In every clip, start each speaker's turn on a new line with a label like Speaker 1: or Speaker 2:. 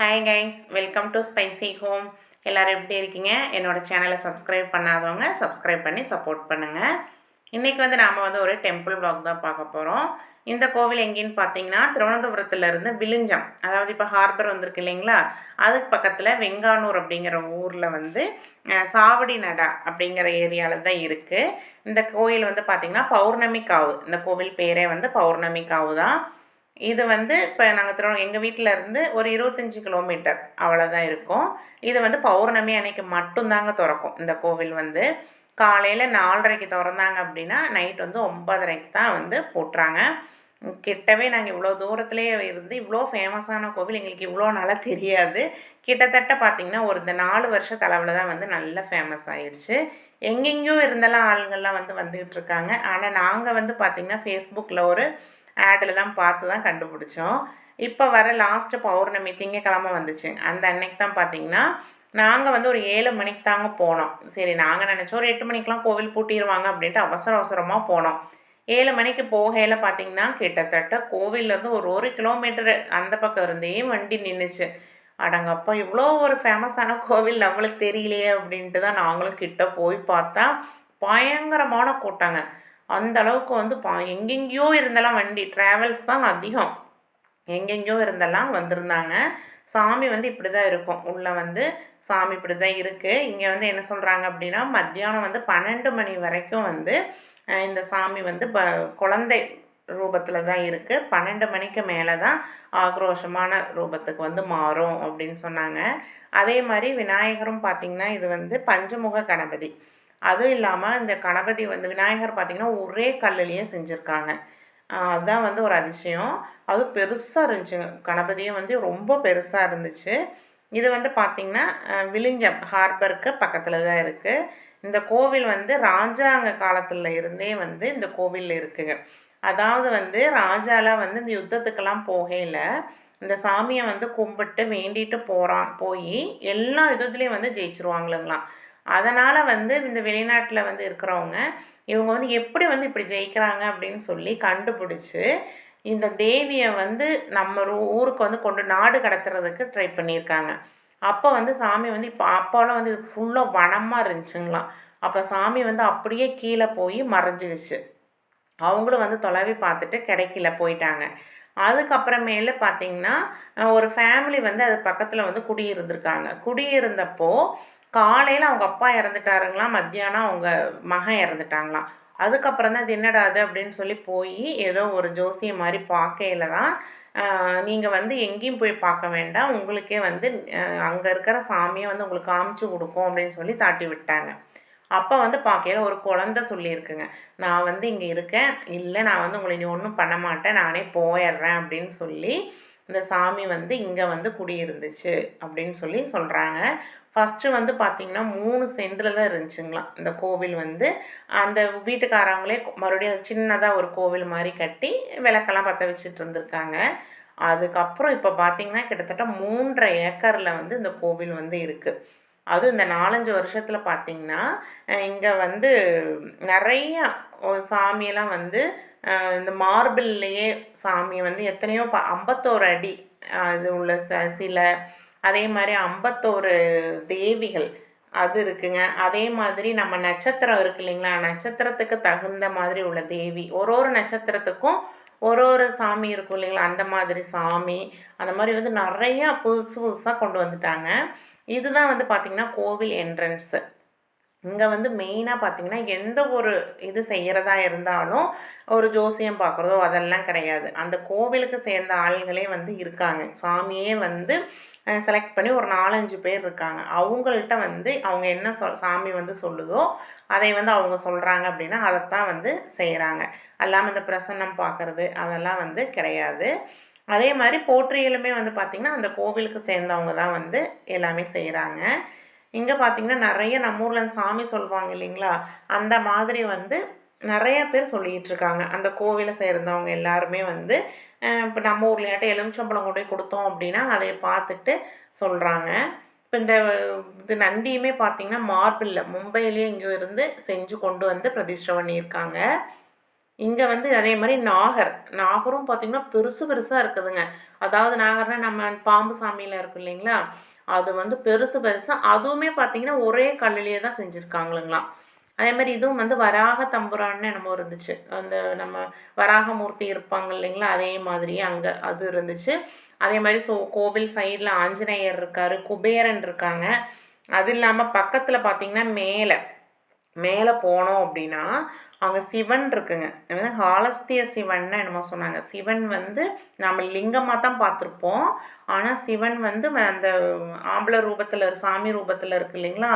Speaker 1: Hi guys welcome to spicy home எல்லோரும் எப்படி இருக்கீங்க? என்னோட சேனலை சப்ஸ்கிரைப் பண்ணாதவங்க சப்ஸ்கிரைப் பண்ணி சப்போர்ட் பண்ணுங்கள் இன்றைக்கி வந்து நாம் வந்து ஒரு டெம்பிள் பிளாக் தான் பார்க்க போகிறோம் இந்த கோவில் எங்கேன்னு பார்த்தீங்கன்னா திருவனந்தபுரத்துலேருந்து விழுஞ்சம் அதாவது இப்போ ஹார்பர் வந்திருக்கு இல்லைங்களா? அதுக்கு பக்கத்தில் வெங்கானூர் அப்படிங்கிற ஊரில் வந்து சாவடி நடா அப்படிங்கிற ஏரியாவில் தான் இருக்குது இந்த கோயில் வந்து பார்த்திங்கன்னா பௌர்ணமி காவு. இந்த கோவில் பேரே வந்து பௌர்ணமி காவு தான். இது வந்து இப்போ நாங்கள் திரு எங்கள் வீட்டில் இருந்து ஒரு இருபத்தஞ்சி கிலோமீட்டர் அவ்வளோதான் இருக்கும். இது வந்து பௌர்ணமி அன்னைக்கு மட்டும்தாங்க திறக்கும். இந்த கோவில் வந்து காலையில் நாலரைக்கு திறந்தாங்க அப்படின்னா நைட் வந்து ஒன்பதரைக்கு தான் வந்து போட்டுறாங்க. கிட்டவே நாங்கள் இவ்வளோ தூரத்துலேயே இருந்து இவ்வளோ ஃபேமஸான கோவில் எங்களுக்கு இவ்வளோ நாளாக தெரியாது. கிட்டத்தட்ட பார்த்திங்கன்னா ஒரு இந்த நாலு வருஷ தலைவில் தான் வந்து நல்லா ஃபேமஸ் ஆயிடுச்சு எங்கெங்கேயும் இருந்தெல்லாம் ஆளுங்கள்லாம் வந்து வந்துக்கிட்டு இருக்காங்க. ஆனால் நாங்கள் வந்து பார்த்திங்கன்னா ஃபேஸ்புக்கில் ஒரு ஆடில் தான் பார்த்து தான் கண்டுபிடிச்சோம். இப்போ வர லாஸ்ட்டு பௌர்ணமி திங்கக்கிழமை வந்துச்சு. அந்த அன்னைக்கு தான் பார்த்தீங்கன்னா நாங்கள் வந்து ஒரு ஏழு மணிக்கு தாங்க போனோம். சரி நாங்கள் நினச்சோம் ஒரு எட்டு மணிக்கெலாம் கோவில் பூட்டிடுவாங்க அப்படின்ட்டு அவசர அவசரமாக போனோம். ஏழு மணிக்கு போகையில் பார்த்தீங்கன்னா கிட்டத்தட்ட கோவிலேருந்து ஒரு ஒரு கிலோமீட்டர் அந்த பக்கம் இருந்தே வண்டி நின்றுச்சு அடங்கப்பா இவ்வளோ ஒரு ஃபேமஸான கோவில் நம்மளுக்கு தெரியலையே அப்படின்ட்டு தான் நாங்களும் கிட்ட போய் பார்த்தா பயங்கரமான கூட்டங்க. அந்த அளவுக்கு வந்து பா எங்கெங்கேயோ இருந்தெல்லாம் வண்டி ட்ராவல்ஸ் தான் அதிகம். எங்கெங்கேயோ இருந்தெல்லாம் வந்திருந்தாங்க. சாமி வந்து இப்படி தான் இருக்கும். உள்ளே வந்து சாமி இப்படி தான் இருக்குது இங்கே வந்து என்ன சொல்கிறாங்க அப்படின்னா மத்தியானம் வந்து பன்னெண்டு மணி வரைக்கும் வந்து இந்த சாமி வந்து ப குழந்தை ரூபத்தில் தான் இருக்குது பன்னெண்டு மணிக்கு மேலே தான் ஆக்ரோஷமான ரூபத்துக்கு வந்து மாறும் அப்படின்னு சொன்னாங்க. அதே மாதிரி விநாயகரும் பார்த்திங்கன்னா இது வந்து பஞ்சமுக கணபதி. அதுவும் இல்லாமல் இந்த கணபதி வந்து விநாயகர் பார்த்திங்கன்னா ஒரே கல்லுலேயே செஞ்சுருக்காங்க. அதுதான் வந்து ஒரு அதிசயம். அது பெருசாக இருந்துச்சு. கணபதியும் வந்து ரொம்ப பெருசாக இருந்துச்சு. இது வந்து பார்த்திங்கன்னா விழிஞ்சம் ஹார்பருக்கு பக்கத்தில் தான் இருக்குது இந்த கோவில் வந்து ராஜாங்க காலத்தில் இருந்தே வந்து இந்த கோவில் இருக்குங்க. அதாவது வந்து ராஜாலாம் வந்து இந்த யுத்தத்துக்கெல்லாம் போகையில் இந்த சாமியை வந்து கும்பிட்டு வேண்டிட்டு போகிறான் போய் எல்லா யுத்தத்துலேயும் வந்து ஜெயிச்சிருவாங்களுங்களாம். அதனால் வந்து இந்த வெளிநாட்டில் வந்து இருக்கிறவங்க இவங்க வந்து எப்படி வந்து இப்படி ஜெயிக்கிறாங்க அப்படின்னு சொல்லி கண்டுபிடிச்சி இந்த தேவியை வந்து நம்ம ஊருக்கு வந்து கொண்டு நாடு கடத்துறதுக்கு ட்ரை பண்ணியிருக்காங்க. அப்போ வந்து சாமி வந்து இப்போ அப்போலாம் வந்து ஃபுல்லாக வனமாக இருந்துச்சுங்களாம். அப்போ சாமி வந்து அப்படியே கீழே போய் மறைஞ்சிருச்சு. அவங்களும் வந்து தொலைவி பார்த்துட்டு கிடைக்கல போயிட்டாங்க. அதுக்கப்புறமேல பார்த்தீங்கன்னா ஒரு ஃபேமிலி வந்து அது பக்கத்தில் வந்து குடியிருந்திருக்காங்க. குடியிருந்தப்போ காலையில் அவங்க அப்பா இறந்துட்டாருங்களாம் மத்தியானம் அவங்க மகன் இறந்துட்டாங்களாம். அதுக்கப்புறம் தான் இது என்னடா அது அப்படின்னு சொல்லி போய் ஏதோ ஒரு ஜோசியம் மாதிரி பார்க்கையில தான் நீங்கள் வந்து எங்கேயும் போய் பார்க்க வேண்டாம் உங்களுக்கே வந்து அங்கே இருக்கிற சாமியை வந்து உங்களுக்கு காமிச்சு கொடுக்கும் அப்படின்னு சொல்லி தாட்டி விட்டாங்க. அப்போ வந்து பார்க்கையில ஒரு குழந்தை சொல்லியிருக்குங்க. நான் வந்து இங்கே இருக்கேன் இல்லை நான் வந்து உங்களை நீ ஒன்றும் பண்ண மாட்டேன் நானே போயிடுறேன் அப்படின்னு சொல்லி இந்த சாமி வந்து இங்கே வந்து குடியிருந்துச்சு அப்படின்னு சொல்லி சொல்கிறாங்க ஃபஸ்ட்டு வந்து பார்த்திங்கன்னா மூணு சென்டில் தான் இருந்துச்சுங்களாம். இந்த கோவில் வந்து அந்த வீட்டுக்காரவங்களே மறுபடியும் சின்னதாக ஒரு கோவில் மாதிரி கட்டி விளக்கெல்லாம் பற்ற வச்சுட்டு இருந்திருக்காங்க. அதுக்கப்புறம் இப்போ பார்த்தீங்கன்னா கிட்டத்தட்ட மூன்றரை ஏக்கரில் வந்து இந்த கோவில் வந்து இருக்குது அதுவும் இந்த நாலஞ்சு வருஷத்தில் பார்த்தீங்கன்னா இங்கே வந்து நிறைய சாமியெல்லாம் வந்து இந்த மார்பிள்லேயே சாமி வந்து எத்தனையோ ப ஐம்பத்தோரு அடி இது உள்ள ச சிலை அதே மாதிரி ஐம்பத்தோரு தேவிகள் அது இருக்குங்க. அதே மாதிரி நம்ம நட்சத்திரம் இருக்கு இல்லைங்களா? நட்சத்திரத்துக்கு தகுந்த மாதிரி உள்ள தேவி. ஒரு ஒரு நட்சத்திரத்துக்கும் ஒரு ஒரு சாமி இருக்கும் இல்லைங்களா? அந்த மாதிரி சாமி அந்த மாதிரி வந்து நிறையா புதுசு புதுசாக கொண்டு வந்துட்டாங்க. இதுதான் வந்து பார்த்திங்கன்னா கோவில் என்ட்ரன்ஸு இங்கே வந்து மெயினாக பார்த்தீங்கன்னா எந்த ஒரு இது செய்கிறதா இருந்தாலும் ஒரு ஜோசியம் பார்க்குறதோ அதெல்லாம் கிடையாது. அந்த கோவிலுக்கு சேர்ந்த ஆள்களே வந்து இருக்காங்க. சாமியே வந்து செலக்ட் பண்ணி ஒரு நாலஞ்சு பேர் இருக்காங்க. அவங்கள்ட்ட வந்து அவங்க என்ன சொல் சாமி வந்து சொல்லுதோ அதை வந்து அவங்க சொல்கிறாங்க அப்படின்னா அதைத்தான் வந்து செய்கிறாங்க அல்லாமல் இந்த பிரசன்னம் பார்க்குறது அதெல்லாம் வந்து கிடையாது. அதே மாதிரி போற்றியலுமே வந்து பார்த்திங்கன்னா அந்த கோவிலுக்கு சேர்ந்தவங்க தான் வந்து எல்லாமே செய்கிறாங்க இங்கே பார்த்தீங்கன்னா நிறைய நம்ம ஊரில் சாமி சொல்லுவாங்க இல்லைங்களா? அந்த மாதிரி வந்து நிறைய பேர் சொல்லிகிட்டு இருக்காங்க. அந்த கோவிலை சேர்ந்தவங்க எல்லாருமே வந்து இப்போ நம்ம ஊர்லையாட்ட எலுமிச்சம்பழம் கொண்டு போய் கொடுத்தோம் அப்படின்னா அதை பார்த்துட்டு சொல்கிறாங்க இப்போ இந்த இது நந்தியுமே பார்த்தீங்கன்னா மார்பிளில் மும்பையிலேயே இங்கே இருந்து செஞ்சு கொண்டு வந்து பிரதிஷ்டை பண்ணியிருக்காங்க. இங்கே வந்து அதே மாதிரி நாகர் நாகரும் பார்த்திங்கன்னா பெருசு பெருசாக இருக்குதுங்க. அதாவது நாகர்னால் நம்ம பாம்பு சாமியில் இருக்கும் இல்லைங்களா? அது வந்து பெருசு பெருசாக அதுவுமே பார்த்தீங்கன்னா ஒரே கல்லிலேயே தான் செஞ்சுருக்காங்களுங்களாம். அதே மாதிரி இதுவும் வந்து வராக தம்புரான்னு என்னமோ இருந்துச்சு. அந்த நம்ம வராகமூர்த்தி இருப்பாங்க இல்லைங்களா? அதே மாதிரியே அங்கே அது இருந்துச்சு. அதே மாதிரி ஸோ கோவில் சைடில் ஆஞ்சநேயர் இருக்கார் குபேரன் இருக்காங்க. அது இல்லாமல் பக்கத்தில் பார்த்திங்கன்னா மேலே மேலே போனோம் அப்படின்னா அங்கே சிவன் இருக்குங்க. அதாவது ஹாலஸ்திய சிவன் என்னமோ சொன்னாங்க. சிவன் வந்து நம்ம லிங்கமாக தான் பார்த்துருப்போம். ஆனால் சிவன் வந்து அந்த ஆம்பளை ரூபத்தில் சாமி ரூபத்தில் இருக்கு இல்லைங்களா?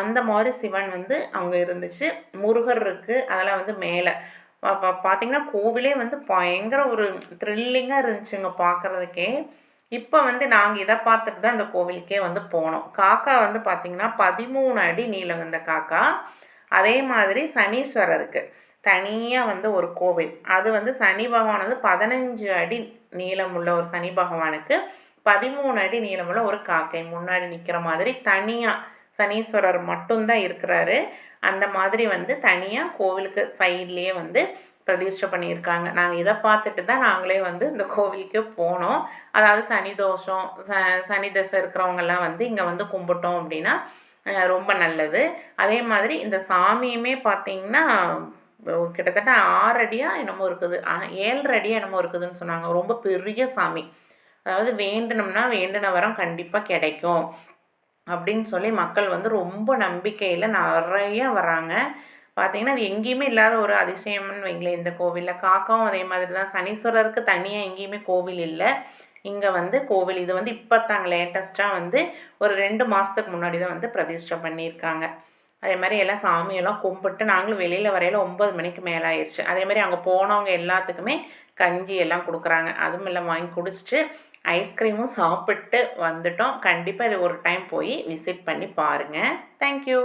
Speaker 1: அந்த மாதிரி சிவன் வந்து அங்கே இருந்துச்சு. முருகர் இருக்குது அதெல்லாம் வந்து மேலே. பார்த்தீங்கன்னா கோவிலே வந்து பயங்கர ஒரு த்ரில்லிங்காக இருந்துச்சுங்க பார்க்குறதுக்கே இப்போ வந்து நாங்கள் இதை பார்த்துட்டு தான் இந்த கோவிலுக்கே வந்து போனோம். காக்கா வந்து பார்த்திங்கன்னா பதிமூணு அடி நீளம் இந்த காக்கா. அதே மாதிரி சனீஸ்வரருக்கு. தனியாக வந்து ஒரு கோவில். அது வந்து சனி பகவான் வந்து பதினஞ்சு அடி நீளமுள்ள ஒரு சனி பகவானுக்கு பதிமூணு அடி நீளமுள்ள ஒரு காக்கை முன்னாடி நிற்கிற மாதிரி தனியாக சனீஸ்வரர் மட்டும்தான் இருக்கிறாரு. அந்த மாதிரி வந்து தனியாக கோவிலுக்கு சைட்லேயே வந்து பிரதிஷ்டை பண்ணியிருக்காங்க. நாங்கள் இதை பார்த்துட்டு தான் நாங்களே வந்து இந்த கோவிலுக்கு போனோம். அதாவது சனி தோஷம் ச சனி தசை இருக்கிறவங்கெல்லாம் வந்து இங்கே வந்து கும்பிட்டோம் அப்படின்னா ரொம்ப நல்லது. அதே மாதிரி இந்த சாமியுமே பார்த்தீங்கன்னா கிட்டத்தட்ட ஆறு அடியாக என்னமோ இருக்குது. ஏழரை அடியாக என்னமோ இருக்குதுன்னு சொன்னாங்க. ரொம்ப பெரிய சாமி. அதாவது வேண்டணும்னா வேண்டின வரம் கண்டிப்பாக கிடைக்கும் அப்படின்னு சொல்லி மக்கள் வந்து ரொம்ப நம்பிக்கையில் நிறைய வராங்க. பார்த்தீங்கன்னா அது எங்கேயுமே இல்லாத ஒரு அதிசயம்னு வைங்களேன். இந்த கோவிலில் காக்காவும் அதே மாதிரி தான் சனீஸ்வரருக்கு தனியாக எங்கேயுமே கோவில் இல்லை. இங்கே வந்து கோவில் இது வந்து இப்போ தாங்க லேட்டஸ்ட்டாக வந்து ஒரு ரெண்டு மாதத்துக்கு முன்னாடி தான் வந்து பிரதிஷ்டை பண்ணியிருக்காங்க. அதே மாதிரி எல்லாம் சாமியெல்லாம் கும்பிட்டு நாங்களும் வெளியில் வரையில் ஒம்பது மணிக்கு மேலே ஆயிடுச்சு அதே மாதிரி அங்கே போனவங்க எல்லாத்துக்குமே கஞ்சி எல்லாம் கொடுக்குறாங்க. அதுவும் எல்லாம் வாங்கி குடிச்சிட்டு ஐஸ்கிரீமும் சாப்பிட்டு வந்துட்டோம். கண்டிப்பாக இது ஒரு டைம் போய் விசிட் பண்ணி பாருங்கள் தேங்க்யூ